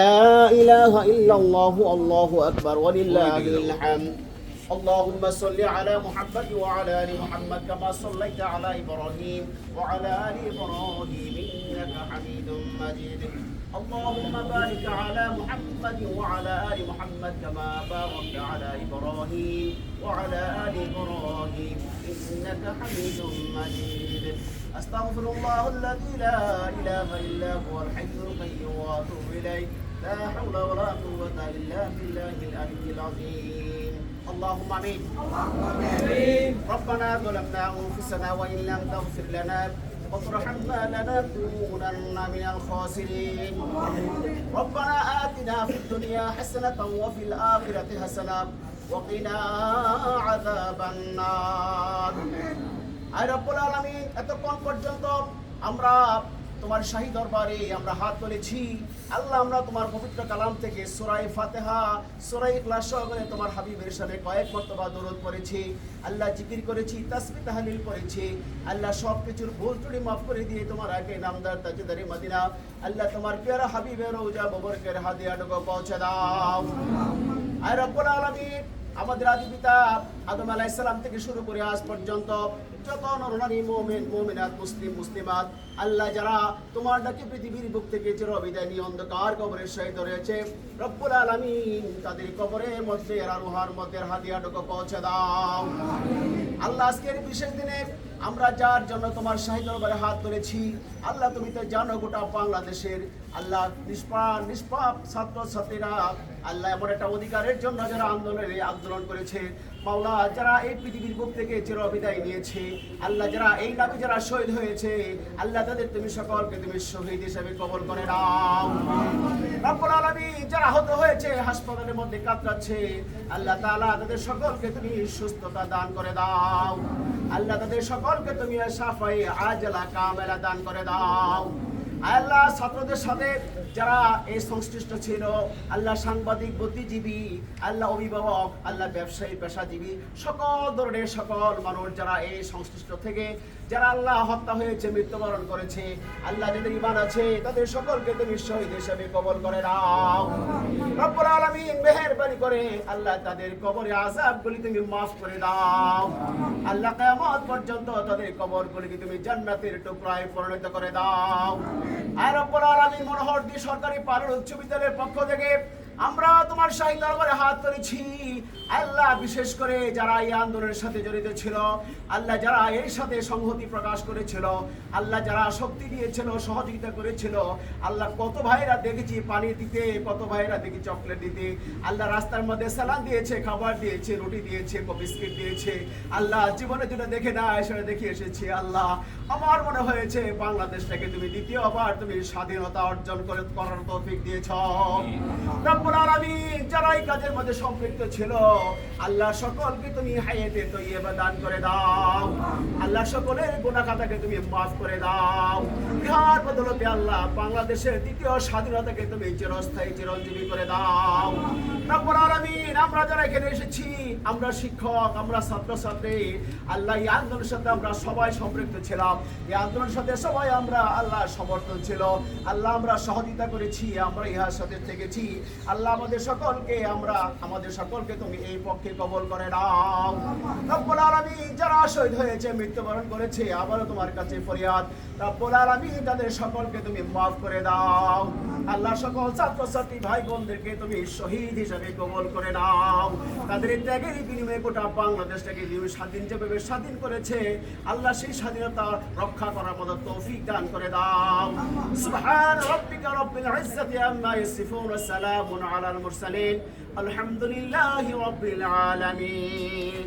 لا إله إلا الله الله أكبر ولله الحمد. اللهم صل على محمد وعلى آل محمد كما صليت على إبراهيم وعلى آل إبراهيم إنك حميد مجيد. اللهم بارك على محمد وعلى آل محمد كما باركت على إبراهيم وعلى آل إبراهيم إنك حميد مجيد. أستغفر الله الذي لا إله إلا هو الحي القيوم وأتوب إليه. لا حول ولا قوة إلا بالله العلي العظيم. اللهم آمين. اللهم آمين ربنا ظلمنا أنفسنا وإن لم تغفر لنا وارحمنا لنكونن من الخاسرين. ربنا آتنا في الدنيا حسنة وفي الآخرة حسنة وقنا عذاب النار. আয় رب العالمين এতক্ষণ পর্যন্ত আমরা তোমার শাহী দরবারে আমরা হাত তুলেছি। আল্লাহ আমরা তোমার পবিত্র কালাম থেকে সোরাই ফাতেহা সোরাই ইখলাস সহকারে তোমার হাবিবের সাথে কয়েক মর্তবা দরুদ করেছি আল্লাহ জিকির করেছি, তাসবিহ তাহলিল করেছি। আল্লাহ সব কিছুর ভুল ত্রুটি মাফ করে দিয়ে তোমার আগে নামদার তাজদারি মদিনা। আল্লাহ তোমার পেয়ারা হাবিবের রোজা ববরকের হাদিয়াটুকু পৌঁছে দাও। আর রব্বুল আলামিন। আমাদের আদি পিতা আদম আলাইহিস সালাম থেকে শুরু করে আজ পর্যন্ত যত নরনারী মুমিন, মুমিনাত, মুসলিম, মুসলিমাত, আল্লাহ যারা তোমার ডাকে পৃথিবীর বুক থেকে চির বিদায় নিয়ে অন্ধকার কবরের সহিত রয়েছে রব্বুল আলামিন তাদের কবরের মধ্যে এরা রুহার মধ্যে হাদিয়াটুকু পৌঁছে দাও। আল্লাহ আজকের বিশেষ দিনে আমরা যার জন্য তোমার দরবারে হাত ধরেছি আল্লাহ তুমি তো জানো গোটা বাংলাদেশের আল্লাহ নিষ্পাপ নিষ্পাপ ছাত্র ছাত্রীরা আল্লাহ এমন একটা অধিকারের জন্য যারা আন্দোলনে আন্দোলন করেছে। মাওলা, যারা এই পৃথিবীর বুক থেকে চির বিদায় নিয়েছে, আল্লাহ যারা এই নামে যারা শহীদ হয়েছে, আল্লাহ তাদের তুমি সকলকে তুমি শহীদ হিসেবে কবল করে নাও। রব্বুল যারা আহত হয়েছে, হাসপাতালের মধ্যে কাতরাচ্ছে, আল্লাহ তাআলা তাদের সকলকে তুমি সুস্থতা দান করে দাও। আল্লাহ তাদের সকলকে তুমি সাফাই, আজলা, কামেলা দান করে দাও। আল্লাহ ছাত্রদের সাথে যারা এই সংশ্লিষ্ট ছিল, আল্লাহ সাংবাদিক, বুদ্ধিজীবী, আল্লাহ অভিভাবক, আল্লাহ ব্যবসায়ী, পেশাজীবী, সকল ধরনের সকল মানুষ যারা এই সংশ্লিষ্ট থেকে, যারা আল্লাহ হত্যা হয়েছে, মৃত্যুবরণ করেছে, আল্লাহ যাদের ইমান আছে, তাদের সকলকে তুমি শহীদ হিসেবে কবল করে নাও। রব্বুল আলামিন মেহেরবানি করে আল্লাহ তাদের কবরে আযাবগুলি তুমি মাফ করে দাও। আল্লাহ কিয়ামত পর্যন্ত তাদের কবর কবরগুলিকে তুমি জান্নাতের টুকরায় পরিণত করে দাও। আর রব্বুল আলামিন মনোহরদী সরকারি পালন উচ্চ বিদ্যালয়ের পক্ষ থেকে আমরা তোমার শাহী দরবারে হাত তুলেছি আল্লাহ বিশেষ করে যারা এই আন্দোলনের সাথে জড়িত ছিল আল্লাহ যারা এর সাথে সংহতি প্রকাশ করেছিল আল্লাহ যারা শক্তি দিয়েছিল সহযোগিতা করেছিল আল্লাহ কত ভাইরা দেখেছি পানি দিতে কত ভাইরা দেখি চকলেট দিতে। আল্লাহ রাস্তার মধ্যে সালান দিয়েছে খাবার দিয়েছে রুটি দিয়েছে বিস্কিট দিয়েছে। আল্লাহ জীবনে যেটা দেখে না সেটা দেখে এসেছি আল্লাহ। আমার মনে হয়েছে বাংলাদেশটাকে তুমি দ্বিতীয়বার তুমি স্বাধীনতা অর্জন করে করার তৌফিক দিয়েছ। রব্বুল আলামিন যারা এই কাজের মধ্যে সম্পৃক্ত ছিল, আল্লাহ সকলকে তুমি হায়াতে তৈয়বা দান করে দাও। আল্লাহ সকলের গুনাহ খাতাকে তুমি মাফ করে দাও। ইহার বদলতে আল্লাহ, বাংলাদেশের দ্বিতীয় স্বাধীনতাকে তুমি চিরস্থায়ী, চিরঞ্জীবী করে দাও। রব্বুল আলামিন, আমরা যারা এখানে এসেছি, আমরা শিক্ষক, আমরা ছাত্রছাত্রী, আল্লাহ এই আন্দোলনের সাথে আমরা সবাই সম্পৃক্ত ছিলাম। এই আন্দোলনের সাথে সবাই আমরা আল্লাহ সমর্থন ছিল। আল্লাহ আমরা সহযোগিতা করেছি, আমরা ইহার সাথে থেকেছি। আল্লাহ আমাদের সকলকে, আমরা আমাদের সকলকে তুমি এই পক্ষে কবল করে নাও রব্বুল আলামিন শহীদ হয়েছে, মৃত্যুবরণ করেছে, আবারও তোমার কাছে ফরিয়াদ। আলামিন তাদের সকলকে তুমি মাফ করে দাও। আল্লাহ সকল ছাত্রছাত্রী ভাই বোনদেরকে তুমি শহীদ হিসাবে কবল করে নাও। তাদের ত্যাগের বিনিময়ে গোটা বাংলাদেশটাকে স্বাধীন যেভাবে স্বাধীন করেছে, আল্লাহ সেই স্বাধীনতা রক্ষা করার মতো তৌফিক দান করে দাও। সুবহান রাব্বিকা ইজ্জাতি আম্মা ইয়াসিফুন ওয়া সালামুন আলাল মুরসালিন। আলহামদুলিল্লাহি আলামিন।